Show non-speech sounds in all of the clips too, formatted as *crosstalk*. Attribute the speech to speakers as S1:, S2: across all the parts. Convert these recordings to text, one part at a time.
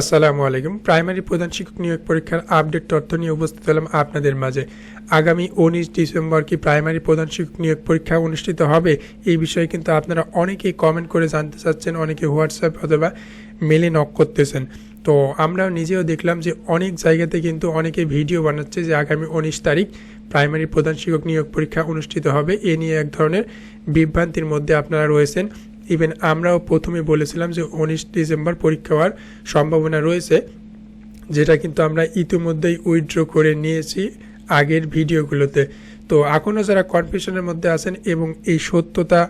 S1: আসসালামু আলাইকুম। প্রাইমারি প্রধান শিক্ষক নিয়োগ পরীক্ষার আপডেট তথ্য নিয়ে উপস্থিত হলাম আপনাদের মাঝে। আগামী উনিশ ডিসেম্বর কি প্রাইমারি প্রধান শিক্ষক নিয়োগ পরীক্ষা অনুষ্ঠিত হবে? এই বিষয়ে কিন্তু আপনারা অনেকেই কমেন্ট করে জানতে চাচ্ছেন, অনেকে হোয়াটসঅ্যাপ অথবা মেলে নক করতেছেন। তো আমরাও নিজেও দেখলাম যে অনেক জায়গাতে কিন্তু অনেকে ভিডিও বানাচ্ছে যে আগামী উনিশ তারিখ প্রাইমারি প্রধান শিক্ষক নিয়োগ পরীক্ষা অনুষ্ঠিত হবে। এ নিয়ে এক ধরনের বিভ্রান্তির মধ্যে আপনারা রয়েছেন। ইভেন আমরাও প্রথমে বলেছিলাম যে উনিশ ডিসেম্বর পরীক্ষা হওয়ার সম্ভাবনা রয়েছে, যেটা কিন্তু আমরা ইতিমধ্যেই উইথড্র করে নিয়েছি আগের ভিডিওগুলোতে। তো এখনও যারা কনফিউশনের মধ্যে আছেন এবং এই সত্যতা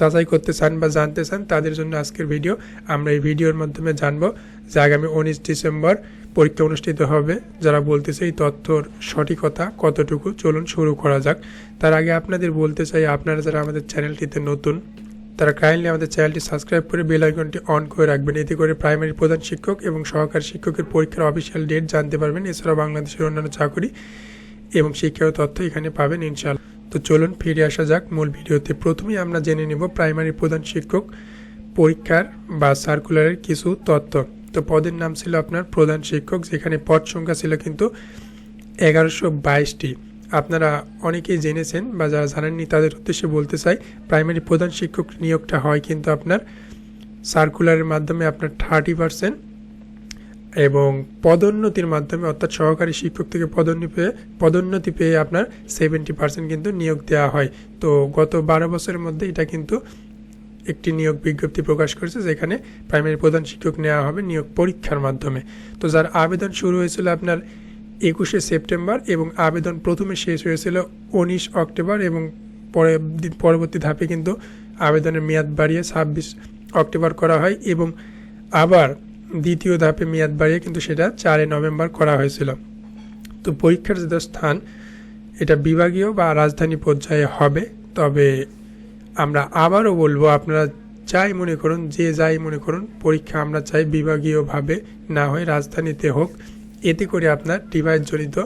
S1: যাচাই করতে চান বা জানতে চান, তাদের জন্য আজকের ভিডিও, আমরা এই ভিডিওর মাধ্যমে জানব যে আগামী উনিশ ডিসেম্বর পরীক্ষা অনুষ্ঠিত হবে, যারা বলতেছে এই তথ্যর সঠিকতা কতটুকু। চলুন শুরু করা যাক। তার আগে আপনাদের বলতে চাই, আপনারা যারা আমাদের চ্যানেলটিতে নতুন তারা কাইন্ডলি আমাদের চ্যানেলটি সাবস্ক্রাইব করে বেল আইকনটি অন করে রাখবেন। এতে করে প্রাইমারি প্রধান শিক্ষক এবং সহকারী শিক্ষকের পরীক্ষার অফিসিয়াল ডেট জানতে পারবেন। এছাড়াও বাংলাদেশের অন্যান্য চাকরি এবং শিক্ষাগত তথ্য এখানে পাবেন ইনশাআল্লাহ। তো চলুন ফিরে আসা যাক মূল ভিডিওতে। প্রথমেই আমরা জেনে নেব প্রাইমারি প্রধান শিক্ষক পরীক্ষার বা সার্কুলারের কিছু তথ্য। তো পদের নাম ছিল আপনার প্রধান শিক্ষক, যেখানে পদ সংখ্যা ছিল কিন্তু এগারোশো বাইশটি আপনারা অনেকেই জেনেছেন বা যারা জানেননি তাদের উদ্দেশ্যে বলতে চাই প্রাইমারি প্রধান শিক্ষক নিয়োগটা হয় কিন্তু আপনার সার্কুলারের মাধ্যমে আপনার থার্টি পার্সেন্ট এবং পদোন্নতির মাধ্যমে অর্থাৎ সহকারী শিক্ষক থেকে পদোন্নতি পেয়ে পদোন্নতি পেয়ে আপনার সেভেন্টি পার্সেন্ট কিন্তু নিয়োগ দেওয়া হয়। তো গত বারো বছরের মধ্যে এটা কিন্তু একটি নিয়োগ বিজ্ঞপ্তি প্রকাশ করেছে যেখানে প্রাইমারি প্রধান শিক্ষক নেওয়া হবে নিয়োগ পরীক্ষার মাধ্যমে। তো যার আবেদন শুরু হয়েছিল আপনার একুশে সেপ্টেম্বর এবং আবেদন প্রথমে শেষ হয়েছিল উনিশ অক্টোবর এবং পরে পরবর্তী ধাপে কিন্তু আবেদনের মেয়াদ বাড়িয়ে ছাব্বিশ অক্টোবর করা হয় এবং আবার দ্বিতীয় ধাপে মেয়াদ বাড়িয়ে কিন্তু সেটা চারে নভেম্বর করা হয়েছিল। তো পরীক্ষার যে স্থান, এটা বিভাগীয় বা রাজধানী পর্যায়ে হবে। তবে আমরা আবারও বলব, আপনারা যাই মনে করুন, যে যাই মনে করুন, পরীক্ষা আমরা চাই বিভাগীয়ভাবে না হয় রাজধানীতে হোক। এতে করে আপনার ডিভাইস জনিত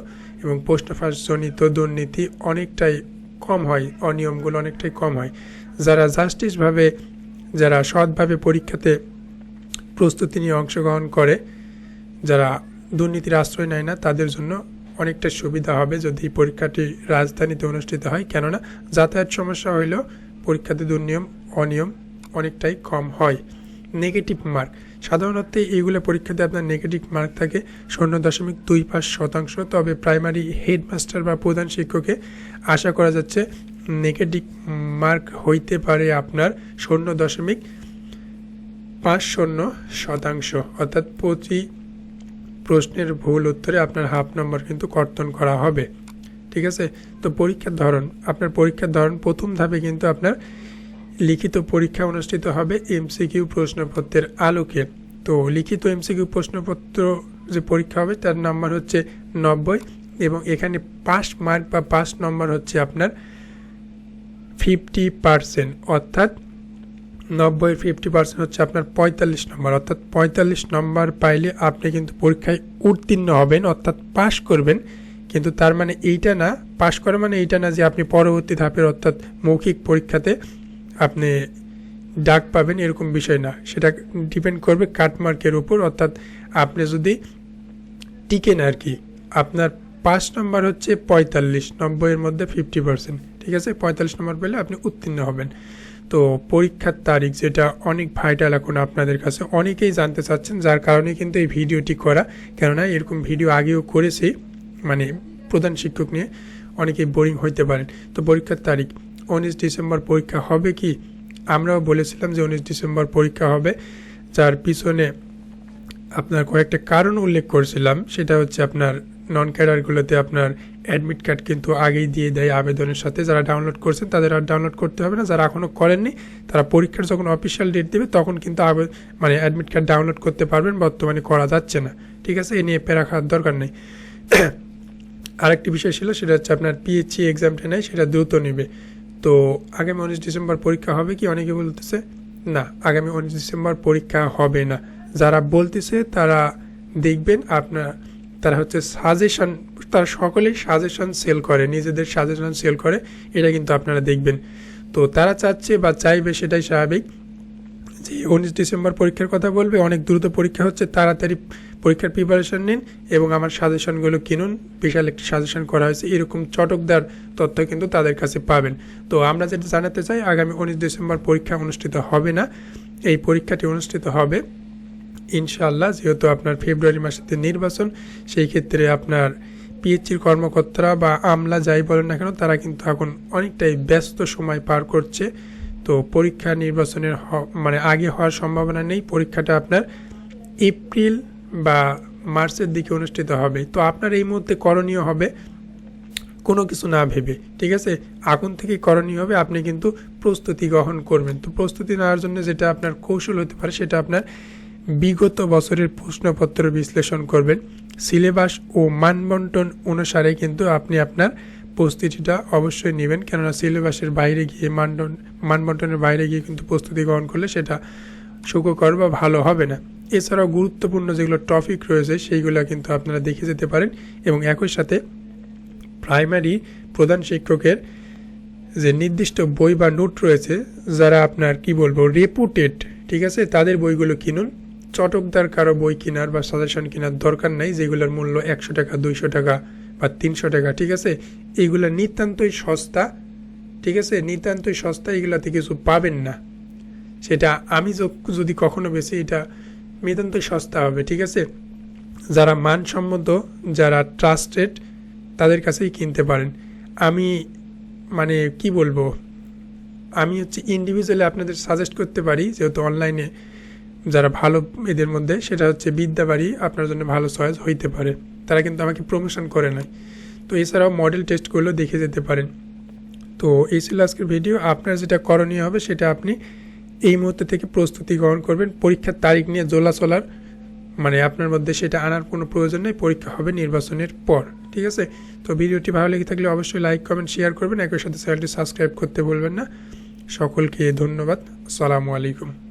S1: এবং পোস্ট অফিস জনিত দুর্নীতি অনেকটাই কম হয়, অনিয়মগুলো অনেকটাই কম হয়। যারা জাস্টিসভাবে যারা সৎভাবে পরীক্ষাতে প্রস্তুতি নিয়ে অংশগ্রহণ করে, যারা দুর্নীতির আশ্রয় নেয় না, তাদের জন্য অনেকটা সুবিধা হবে যদি পরীক্ষাটি রাজধানীতে অনুষ্ঠিত হয়। কেননা যাতায়াত সমস্যা হইলেও পরীক্ষাতে দুর্নিয়ম, অনিয়ম অনেকটাই কম হয়। Negative mark. সাধারণত এইগুলো পরীক্ষাতে আপনার নেগেটিভ মার্ক থাকে শূন্য দশমিক দুই পাঁচ শতাংশ। তবে প্রাইমারি হেডমাস্টার বা প্রধান শিক্ষকে আশা করা যাচ্ছে নেগেটিভ মার্ক হইতে পারে আপনার শূন্য দশমিক পাঁচ শূন্য শতাংশ। অর্থাৎ প্রতি প্রশ্নের ভুল উত্তরে আপনার হাফ নম্বর কিন্তু কর্তন করা হবে। ঠিক আছে? তো পরীক্ষার ধরন, আপনার পরীক্ষার ধরন প্রথম ধাপে কিন্তু আপনার লিখিত পরীক্ষা অনুষ্ঠিত হবে এমসিকিউ প্রশ্নপত্রের আলোকে। তো লিখিত এমসিকিউ প্রশ্নপত্র যে পরীক্ষা হবে, তার নাম্বার হচ্ছে নব্বই এবং এখানে পাস মার্ক বা পাস নম্বর হচ্ছে আপনার ফিফটি পারসেন্ট অর্থাৎ নব্বই ফিফটি পার্সেন্ট হচ্ছে আপনার পঁয়তাল্লিশ নম্বর অর্থাৎ পঁয়তাল্লিশ নম্বর পাইলে আপনি কিন্তু পরীক্ষায় উত্তীর্ণ হবেন, অর্থাৎ পাশ করবেন। কিন্তু তার মানে এইটা না পাশ করা মানে এইটা না যে আপনি পরবর্তী ধাপের, অর্থাৎ মৌখিক পরীক্ষাতে আপনি ডাক পাবেন, এরকম বিষয় না। সেটা ডিপেন্ড করবে কাটমার্কের উপর, অর্থাৎ আপনি যদি টিকেন আর কি, আপনার পাঁচ নম্বর হচ্ছে পঁয়তাল্লিশ, নব্বইয়ের মধ্যে ফিফটি পার্সেন্ট ঠিক আছে? পঁয়তাল্লিশ নম্বর পেলে আপনি উত্তীর্ণ হবেন। তো পরীক্ষার তারিখ যেটা অনেক ভাইটাল এখন আপনাদের কাছে। অনেকেই জানতে চাচ্ছেন, যার কারণে কিন্তু এই ভিডিওটি করা। কেননা এরকম ভিডিও আগেও করেছি মানে প্রধান শিক্ষক নিয়ে অনেকেই বোরিং হইতে পারেন। তো পরীক্ষার তারিখ উনিশ ডিসেম্বর পরীক্ষা হবে কি? আমরাও বলেছিলাম যে উনিশ ডিসেম্বর পরীক্ষা হবে। যার পিছনে আপনার কয়েকটা কারণ উল্লেখ করেছিলাম। সেটা হচ্ছে আপনার নন ক্যাডারগুলোতে আপনার অ্যাডমিট কার্ড কিন্তু আগেই দিয়ে দেয় আবেদনের সাথে। যারা ডাউনলোড করছেন, তাদের আর ডাউনলোড করতে হবে না। যারা এখনও করেননি, তারা পরীক্ষার যখন অফিসিয়াল ডেট দেবে, তখন কিন্তু মানে অ্যাডমিট কার্ড ডাউনলোড করতে পারবেন। বর্তমানে করা যাচ্ছে না। ঠিক আছে? এ নিয়ে পেরা খাওয়ার দরকার নেই। *coughs* আরেকটি বিষয় ছিল, সেটা হচ্ছে আপনার পিএইচসি এক্সামটা নেয়, সেটা দ্রুত নেবে। তো আগামী উনিশ ডিসেম্বর পরীক্ষা হবে কি? অনেকে বলতেছে, না, আগামী উনিশ ডিসেম্বর পরীক্ষা হবে না। যারা বলতেছে, তারা দেখবেন আপনার তারা হচ্ছে সাজেশন তারা সকলেই সাজেশন সেল করে, নিজেদের সাজেশন সেল করে। এটা কিন্তু আপনারা দেখবেন। তো তারা চাচ্ছে বা চাইবে সেটাই স্বাভাবিক। উনিশ ডিসেম্বর পরীক্ষার কথা বলবে, অনেক দ্রুত পরীক্ষা হচ্ছে, তাড়াতাড়ি পরীক্ষার প্রিপারেশন নিন এবং আমার সাজেশনগুলো কিনুন, বিশাল একটি সাজেশন করা হয়েছে, এরকম চটকদার তথ্য কিন্তু তাদের কাছে পাবেন। তো আমরা যেটা জানাতে চাই, আগামী উনিশ ডিসেম্বর পরীক্ষা অনুষ্ঠিত হবে না, এই পরীক্ষাটি অনুষ্ঠিত হবে ইনশাল্লাহ যেহেতু আপনার ফেব্রুয়ারি মাসেতে নির্বাচন, সেই ক্ষেত্রে আপনার পিএইচজির কর্মকর্তারা বা আমলা যাই বলেন না কেন, তারা কিন্তু এখন অনেকটাই ব্যস্ত সময় পার করছে। তো পরীক্ষা নির্বাচনের মানে আগে হওয়ার সম্ভাবনা নেই। পরীক্ষাটা আপনার এপ্রিল বা মার্চের দিকে অনুষ্ঠিত হবে। তো আপনার এই মুহূর্তে করণীয় হবে কোনো কিছু না ভেবে, ঠিক আছে? এখন থেকে করণীয় হবে, আপনি কিন্তু প্রস্তুতি গ্রহণ করবেন। তো প্রস্তুতি নেওয়ার জন্য যেটা আপনার কৌশল হতে পারে, সেটা আপনার বিগত বছরের প্রশ্নপত্র বিশ্লেষণ করবেন। সিলেবাস ও মানবন্টন অনুসারে কিন্তু আপনি আপনার প্রস্তুতিটা অবশ্যই নেবেন। কেননা সিলেবাসের বাইরে গিয়ে মানদণ্ড মানবন্টনের বাইরে গিয়ে কিন্তু প্রস্তুতি গ্রহণ করলে সেটা সুখকর বা ভালো হবে না। এছাড়াও গুরুত্বপূর্ণ যেগুলো টপিক রয়েছে, সেইগুলো কিন্তু আপনারা দেখে যেতে পারেন এবং একই সাথে প্রাইমারি প্রধান শিক্ষকের যে নির্দিষ্ট বই বা নোট রয়েছে, যারা আপনার কি বলব রেপুটেড ঠিক আছে? তাদের বইগুলো কিনুন। চটকদার কারও বই কেনার বা সাজেশন কেনার দরকার নাই, যেগুলোর মূল্য একশো টাকা, দুইশো টাকা বা তিনশো টাকা, ঠিক আছে? এইগুলো নিতান্তই সস্তা, ঠিক আছে? নিতান্তই সস্তা এগুলাতে কিছু পাবেন না। সেটা আমি যদি কখনো বেশি এটা নিতান্তই সস্তা হবে, ঠিক আছে? যারা মানসম্মত, যারা ট্রাস্টেড তাদের কাছেই কিনতে পারেন। আমি মানে কি বলব? আমি হচ্ছে ইন্ডিভিজুয়ালি আপনাদের সাজেস্ট করতে পারি, যেহেতু অনলাইনে যারা ভালো এদের মধ্যে, সেটা হচ্ছে বিদ্যাবাড়ি আপনার জন্য ভালো চয়েস হইতে পারে। তারা কিন্তু আমাকে প্রমোশন করে নাই। তো এছাড়াও মডেল টেস্টগুলো দেখে যেতে পারেন। তো এই ছিল আজকের ভিডিও আপনার যেটা করণীয় হবে সেটা আপনি এই মুহূর্তে থেকে প্রস্তুতি গ্রহণ করবেন। পরীক্ষার তারিখ নিয়ে চলার মানে আপনার মধ্যে সেটা আনার কোনো প্রয়োজন নেই। পরীক্ষা হবে নির্বাচনের পর, ঠিক আছে? তো ভিডিওটি ভালো লেগে থাকলে অবশ্যই লাইক কমেন্ট শেয়ার করবেন। একই সাথে চ্যানেলটি সাবস্ক্রাইব করতে বলবেন না। সকলকে ধন্যবাদ। আসসালামু আলাইকুম।